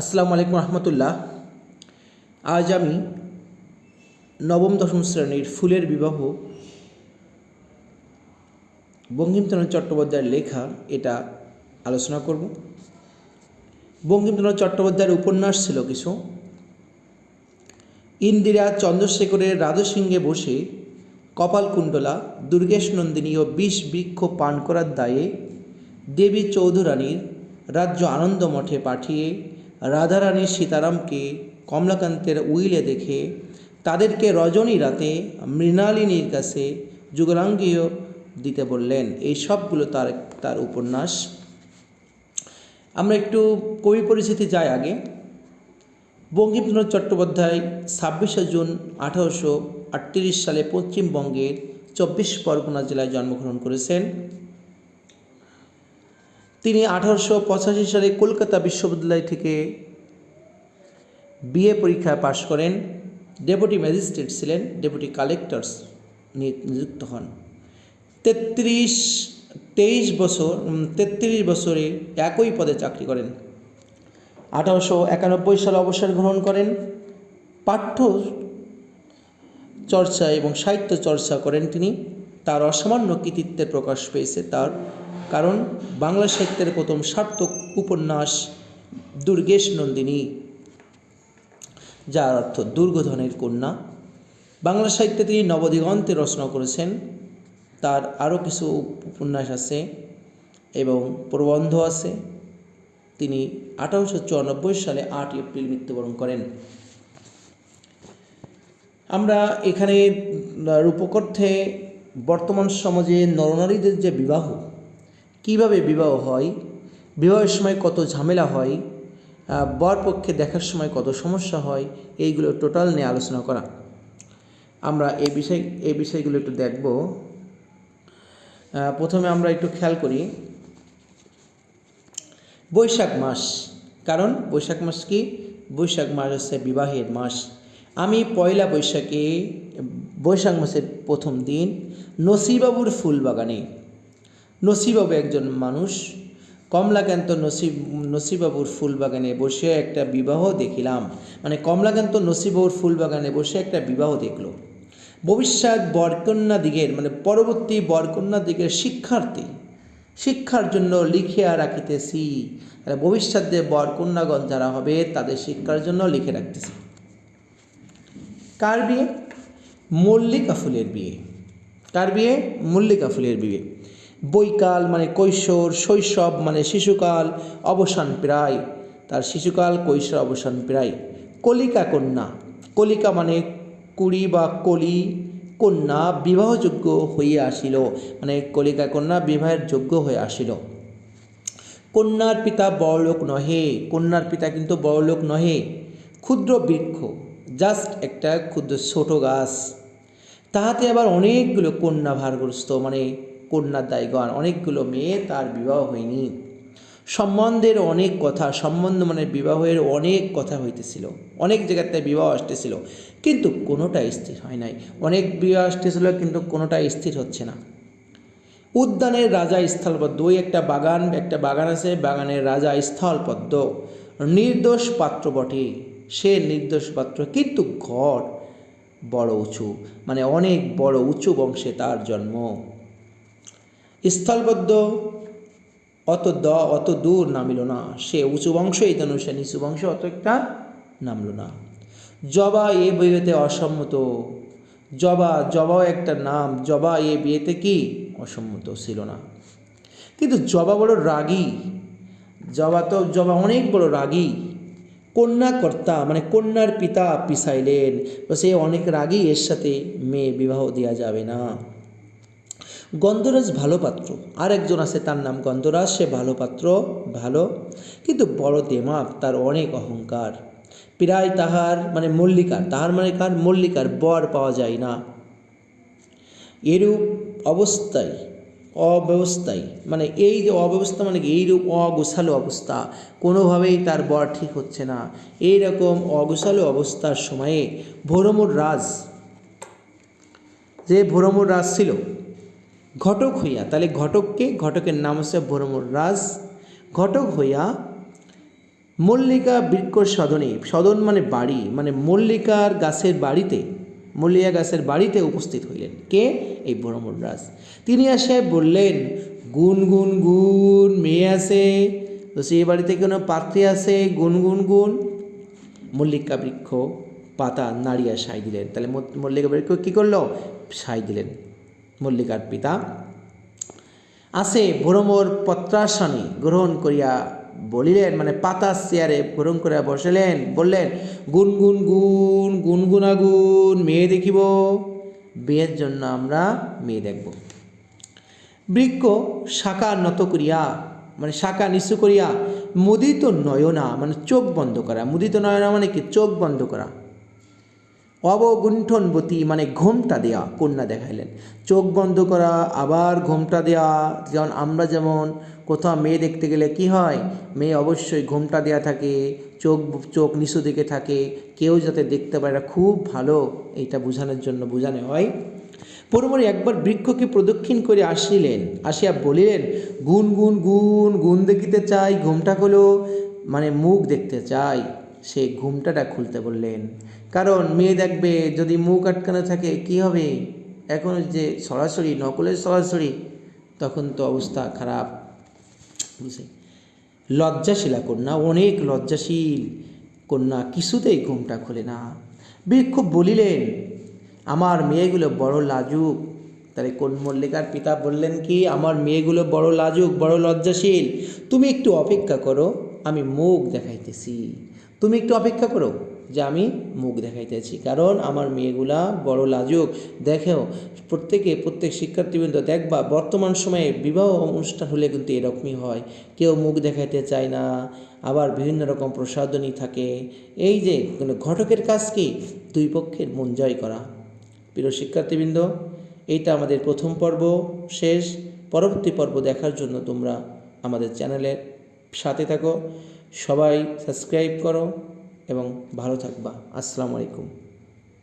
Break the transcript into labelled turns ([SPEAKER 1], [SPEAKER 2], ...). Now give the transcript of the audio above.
[SPEAKER 1] আসসালামু আলাইকুম রহমতুল্লাহ। আজ আমি নবম দশম শ্রেণির ফুলের বিবাহ বঙ্কিমচন্দ্র চট্টোপাধ্যায়ের লেখা, এটা আলোচনা করব। বঙ্কিমচন্দ্র চট্টোপাধ্যায়ের উপন্যাস ছিল কিছু। ইন্দিরা চন্দ্রশেখরের রাজসিংহে বসে কপালকুণ্ডলা, দুর্গেশ নন্দিনী ও বিষ বৃক্ষ পান করার দায়ে দেবী চৌধুরানীর রাজ্য আনন্দ মঠে পাঠিয়ে রাধারানী সীতারামকে কমলাকান্তের উইলে দেখে তাদেরকে রজনী রাতে মৃণালিনীর কাছে যুগলাঙ্গীয় দিতে বললেন। এই সবগুলো তার তার উপন্যাস। আমরা একটু কবি পরিচিতি যাই আগে। বঙ্কিমচন্দ্র চট্টোপাধ্যায় ছাব্বিশে জুন আঠারোশো আটত্রিশ সালে পশ্চিমবঙ্গের চব্বিশ পরগনা জেলায় জন্মগ্রহণ করেছেন। তিনি আঠারোশো পঁচাশি সালে কলকাতা বিশ্ববিদ্যালয় থেকে বিএ পরীক্ষায় পাশ করেন। ডেপুটি ম্যাজিস্ট্রেট ছিলেন, ডেপুটি কালেক্টরস নিযুক্ত হন। তেত্রিশ, তেইশ বছর তেত্রিশ বছরে একই পদে চাকরি করেন। আঠারোশো একানব্বই সালে অবসর গ্রহণ করেন। পাঠ্য চর্চা এবং সাহিত্য চর্চা করেন তিনি। তার অসামান্য কৃতিত্বের প্রকাশ পেয়েছে তার কারণ বাংলা সাহিত্যের প্রথম সার্থক উপন্যাস দুর্গেশ নন্দিনী, যার অর্থ দুর্গধনের কন্যা। বাংলা সাহিত্যে তিনি নবদিগন্তে রচনা করেছেন। তার আরও কিছু উপন্যাস আছে এবং প্রবন্ধ আছে। তিনি আঠারোশো চুরানব্বই সালে আট এপ্রিল মৃত্যুবরণ করেন। আমরা এখানে রূপকর্থে বর্তমান সমাজে নরনারীদের যে বিবাহ কীভাবে বিবাহ হয়, বিবাহের সময় কত ঝামেলা হয় বর পক্ষে দেখার সময় কত সমস্যা হয়, এইগুলো টোটাল নিয়ে আলোচনা করা। আমরা এই বিষয়, এই বিষয়গুলো একটু দেখব। প্রথমে আমরা একটু খেয়াল করি, বৈশাখ মাস। কারণ বৈশাখ মাস কি? বৈশাখ মাস হচ্ছে বিবাহের মাস। আমি পয়লা বৈশাখে, বৈশাখ মাসের প্রথম দিন নসিবাবুর ফুল বাগানে নসিবাবু একজন মানুষ। কমলাকান্ত নসিব, নসিবাবুর ফুল বাগানে বসে একটা বিবাহ দেখিলাম। মানে কমলাকান্ত নসিবাবুর ফুল বাগানে বসে একটা বিবাহ দেখল। ভবিষ্যৎ বরকন্যা দিগের মানে পরবর্তী বরকন্যা দিগের শিক্ষার্থী। শিক্ষার জন্য লিখিয়া রাখিতেছি। ভবিষ্যৎ যে বরকন্যাগণ যারা হবে, তাদের শিক্ষার জন্য লিখে রাখতেছি। কার বিয়ে? মল্লিকা ফুলের বিয়ে। কার বিয়ে? মল্লিকা ফুলের বিয়ে। বৈকাল মানে কৈশোর, শৈশব মানে শিশুকাল, অবসান প্রায়। তার শিশুকাল, কৈশোর, অবসান প্রায়। কলিকা কন্যা। কলিকা মানে কুড়ি বা কলি কন্যা বিবাহযোগ্য হইয়া আসিল। মানে কলিকা কন্যা বিবাহের যোগ্য হয়ে আসিল। কন্যার পিতা বড়লোক নহে। কন্যার পিতা কিন্তু বড়লোক নহে। ক্ষুদ্র বৃক্ষ। জাস্ট একটা ক্ষুদ্র ছোট গাছ। তাহাতে আবার অনেকগুলো কন্যা ভারগ্রস্ত। মানে কন্যার দায়গণ, অনেকগুলো মেয়ে তার বিবাহ হয়নি। সম্বন্ধের অনেক কথা, সম্বন্ধ মানে বিবাহের অনেক কথা হইতেছিল। অনেক জায়গাতে বিবাহ আসতেছিল, কিন্তু কোনোটা স্থির হয় নাই। অনেক বিবাহ আসতেছিল, কিন্তু কোনোটা স্থির হচ্ছে না। উদ্যানের রাজা স্থলপদ্ম, ওই একটা বাগান একটা বাগান আছে, বাগানের রাজা স্থলপদ্ম। নির্দোষ পাত্র বটে, সে নির্দোষ পাত্র, কিন্তু ঘর বড় উঁচু মানে অনেক বড় উঁচু বংশে তার জন্ম। স্থলবদ্ধ, অত দ, অত দূর নামিল না। সে উঁচু বংশ এই জন্য সে নিচু বংশ অত একটা নামল না। জবা এ বিয়েতে অসম্মত। জবা, জবাও একটা নাম। জবা এ বিয়েতে কি অসম্মত ছিল না। কিন্তু জবা বড় রাগী। জবা তো, জবা অনেক বড় রাগী। কন্যাকর্তা মানে কন্যার পিতা পিসাইলেন সে অনেক রাগী, এর সাথে মেয়ে বিবাহ দেওয়া যাবে না। গন্ধরাজ ভালো পাত্র। আর একজন আছে, তার নাম গন্ধরাজ, সে ভালো পাত্র, ভালো। কিন্তু বড় দেমাক তার অনেক অহংকার। প্রায় তাহার মানে মল্লিকার, তাহার মানে কার? মল্লিকার বর পাওয়া যায় না। এরূপ অবস্থায়, অব্যবস্থায় মানে এই যে অব্যবস্থা মানে কি? এইরূপ অগোছালো অবস্থা। কোনোভাবেই তার বর ঠিক হচ্ছে না। এই রকম অগোছালো অবস্থার সময়ে ভোরমুর রাজ, যে ভোরমুর রাজ ছিল ঘটক হইয়া, তাহলে ঘটককে ঘটকের নাম হচ্ছে ভোরমুর রাজ। ঘটক হইয়া মল্লিকা বৃক্ষ সদনে, সদন মানে বাড়ি মানে মল্লিকার গাছের বাড়িতে, মল্লিকা গাছের বাড়িতে উপস্থিত হইলেন। কে? এই ব্রহ্মরাজ তিনি আসে বললেন, গুন গুন গুন, মেয়ে আছে, তো সেই বাড়িতে কোনো পাত্রী আছে? গুন গুন গুন। মল্লিকা বৃক্ষ পাতা নাড়িয়া সাই দিলেন। তাহলে মল্লিকা বৃক্ষ কী করল? সাই দিলেন। মল্লিকার পিতা। আসে ভ্রমর পত্রাসনে গ্রহণ করিয়া বলিলেন মানে পাতা চেয়ারে গ্রহণ করিয়া বসিলেন, বললেন গুন গুন গুন, গুনগুনাগুন, মেয়ে দেখিব, বিয়ের জন্য আমরা মেয়ে দেখব। বৃক্ষ শাখা নত করিয়া মানে শাখা নিচু করিয়া, মুদিত নয়না মানে চোখ বন্ধ করা। মুদিত নয়না মানে কি? চোখ বন্ধ করা। অবগুণ্ঠনবতী মানে ঘোমটা দেয়া, কন্যা দেখাইলেন। চোখ বন্ধ করা, আবার ঘোমটা দেয়া, যেমন আমরা যেমন কোথাও মেয়ে দেখতে গেলে কি হয়, মেয়ে অবশ্যই ঘোমটা দেয়া থাকে, চোখ চোখ নিচু দিকে থাকে, কেউ যাতে দেখতে পারে এটা খুব ভালো, এইটা বোঝানোর জন্য বোঝানো হয়। পরমরে একবার বৃক্ষকে প্রদক্ষিণ করে আসিলেন, আসিয়া বলিলেন, গুন গুন গুন গুন দেখিতে চাই, ঘুমটা হলো মানে মুখ দেখতে চাই, সে ঘুমটাটা খুলতে বললেন। কারণ মেয়ে দেখবে যদি মুখ আটকানো থাকে, কি হবে? এখন যে সরাসরি, নকলের সরাসরি, তখন তো অবস্থা খারাপ। লজ্জাশীলা কন্যা, অনেক লজ্জাশীল। কন্যা কিছুতেই ঘুমটা খোলে না। বৃক্ষ বলিলেন, আমার মেয়েগুলো বড় লাজুক। তাহলে কোন মল্লিকার পিতা বললেন কি, আমার মেয়েগুলো বড় লাজুক, বড় লজ্জাশীল। তুমি একটু অপেক্ষা করো, আমি মুখ দেখাইতেছি। তুমি একটু অপেক্ষা করো। যে আমি মুখ দেখাইতেছি। কারণ আমার মেয়েগুলা বড় লাজুক। দেখেও প্রত্যেকে, প্রত্যেক শিক্ষার্থীবৃন্দ দেখবা, বর্তমান সময়ে বিবাহ অনুষ্ঠান হলে কিন্তু এরকমই হয়। কেউ মুখ দেখাইতে চায় না, আবার বিভিন্ন রকম প্রসাদনী থাকে। এই যে ঘটকের কাজ কি? দুই পক্ষের মন জয় করা। প্রিয় শিক্ষার্থীবৃন্দ, এইটা আমাদের প্রথম পর্ব শেষ। পরবর্তী পর্ব দেখার জন্য তোমরা আমাদের চ্যানেলের সাথে থাকো। সবাই সাবস্ক্রাইব করো। এবং ভালো থাকবা। আসসালামু আলাইকুম।